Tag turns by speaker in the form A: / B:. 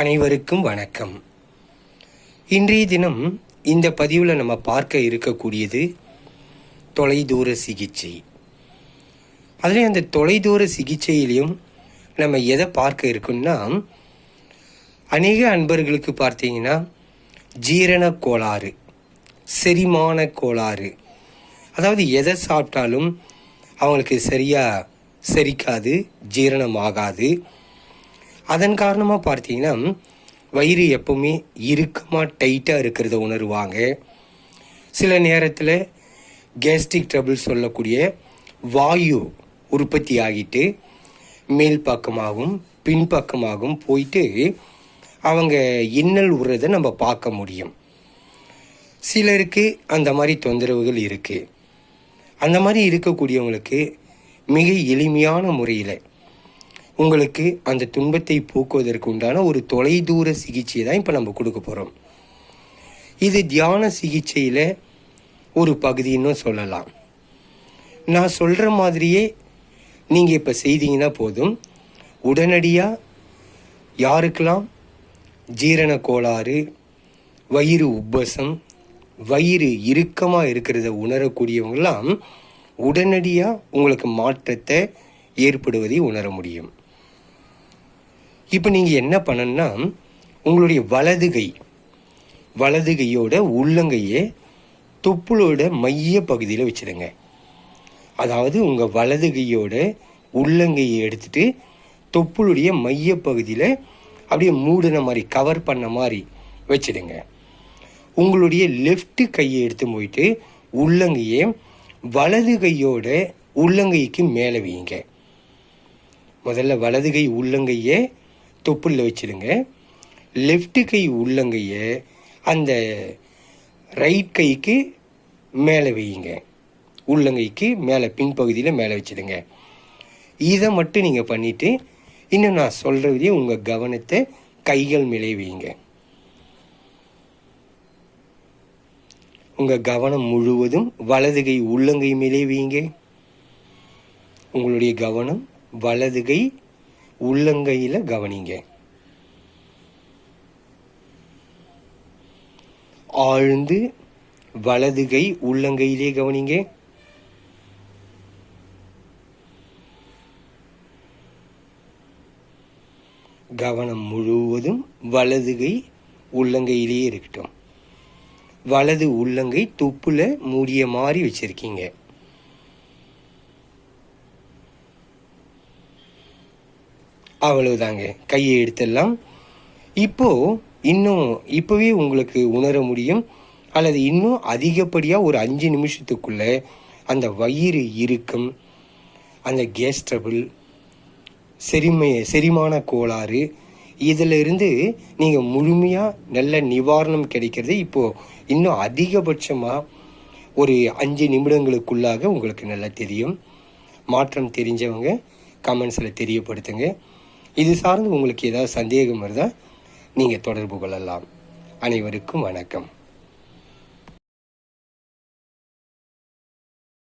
A: அனைவருக்கும் வணக்கம். இன்றைய தினம் இந்த பதிவில் நம்ம பார்க்க இருக்கக்கூடியது தொலைதூர சிகிச்சை. அதுலேயும் அந்த தொலைதூர சிகிச்சையிலையும் நம்ம எதை பார்க்க இருக்கோம்னா அநேக அன்பர்களுக்கு பார்த்தீங்கன்னா ஜீரண கோளாறு செரிமான கோளாறு. அதாவது எதை சாப்பிட்டாலும் அவங்களுக்கு சரியாக செரிக்காது ஜீரணமாகாது. அதன் காரணமாக பார்த்தீங்கன்னா வயிறு எப்பவுமே இறுக்கமாக டைட்டாக இருக்கிறத உணருவாங்க. சில நேரத்தில் கேஸ்ட்ரிக் ட்ரபிள் சொல்லக்கூடிய வாயு உற்பத்தி ஆகிட்டு மேல் பக்கமாகவும் பின்பக்கமாகவும் போயிட்டு அவங்க இன்னல் உறதை நம்ம பார்க்க முடியும். சிலருக்கு அந்த மாதிரி தொந்தரவுகள் இருக்குது அந்த மாதிரி இருக்கக்கூடியவங்களுக்கு மிக எளிமையான முறையில் உங்களுக்கு அந்த துன்பத்தை போக்குவதற்கு உண்டான ஒரு தொலைதூர சிகிச்சையை தான் இப்போ நம்ம கொடுக்க போகிறோம் இது தியான சிகிச்சையில் ஒரு பகுதின்னு சொல்லலாம். நான் சொல்கிற மாதிரியே நீங்கள் இப்போ செய்தீங்கன்னா போதும். உடனடியாக யாருக்கெல்லாம் ஜீரண கோளாறு வயிறு உப்பசம் வயிறு இறுக்கமாக இருக்கிறத உணரக்கூடியவங்களாம் உடனடியாக உங்களுக்கு மாற்றத்தை ஏற்படுவதை உணர முடியும். இப்போ நீங்கள் என்ன பண்ணணும்னா உங்களுடைய வலது கை வலது கையோட உள்ளங்கையை தொப்புளோட மைய பகுதியில் வச்சுருங்க. அதாவது உங்கள் வலது கையோட உள்ளங்கையை எடுத்துட்டு தொப்புளுடைய மைய பகுதியில் அப்படியே மூடின மாதிரி கவர் பண்ண மாதிரி வச்சிடுங்க. உங்களுடைய லெஃப்ட் கையை எடுத்து போயிட்டு உள்ளங்கையை வலது கையோட உள்ளங்கைக்கு மேலே வையுங்க. முதல்ல வலது கை உள்ளங்கையை தொப்புளில் வச்சிடுங்க லெஃப்ட் கை உள்ளங்கையை அந்த ரைட் கைக்கு மேலே வையுங்க. உள்ளங்கைக்கு மேலே பின்பகுதியில் மேலே வச்சிடுங்க. இதை மட்டும் நீங்கள் பண்ணிவிட்டு இன்னும் நான் சொல்கிறதே உங்கள் கவனத்தை கைகள் மேலே வையுங்க. உங்கள் கவனம் முழுவதும் வலது கை உள்ளங்கை மேலே வையுங்க. உங்களுடைய கவனம் வலது கை உள்ளங்கையில் கவனிங்க. ஆழ்ந்து வலது கை உள்ளங்கையிலே கவனிங்க. கவனம் முழுவதும் வலது கை உள்ளங்கையிலேயே இருக்கட்டும். வலது உள்ளங்கை துப்புல மூடிய மாதிரி வச்சிருக்கீங்க. அவ்வளவுதாங்க. கையை எடுத்துடலாம் இப்போ இன்னும் இப்போவே உங்களுக்கு உணர முடியும். அல்லது இன்னும் அதிகப்படியாக ஒரு அஞ்சு நிமிஷத்துக்குள்ள அந்த வயிறு இறுக்கம் அந்த கேஸ் ட்ரபிள் செரிமை செரிமான கோளாறு இதிலிருந்து நீங்கள் முழுமையாக நல்ல நிவாரணம் கிடைக்கிறது இப்போது இன்னும் அதிகபட்சமாக ஒரு அஞ்சு நிமிடங்களுக்குள்ளாக உங்களுக்கு நல்லா தெரியும். மாற்றம் தெரிஞ்சவங்க கமெண்ட்ஸில் தெரியப்படுத்துங்க. இது சார்ந்து உங்களுக்கு ஏதாவது சந்தேகம் இருந்தால் நீங்கள் தொடர்பு கொள்ளலாம். அனைவருக்கும் வணக்கம்.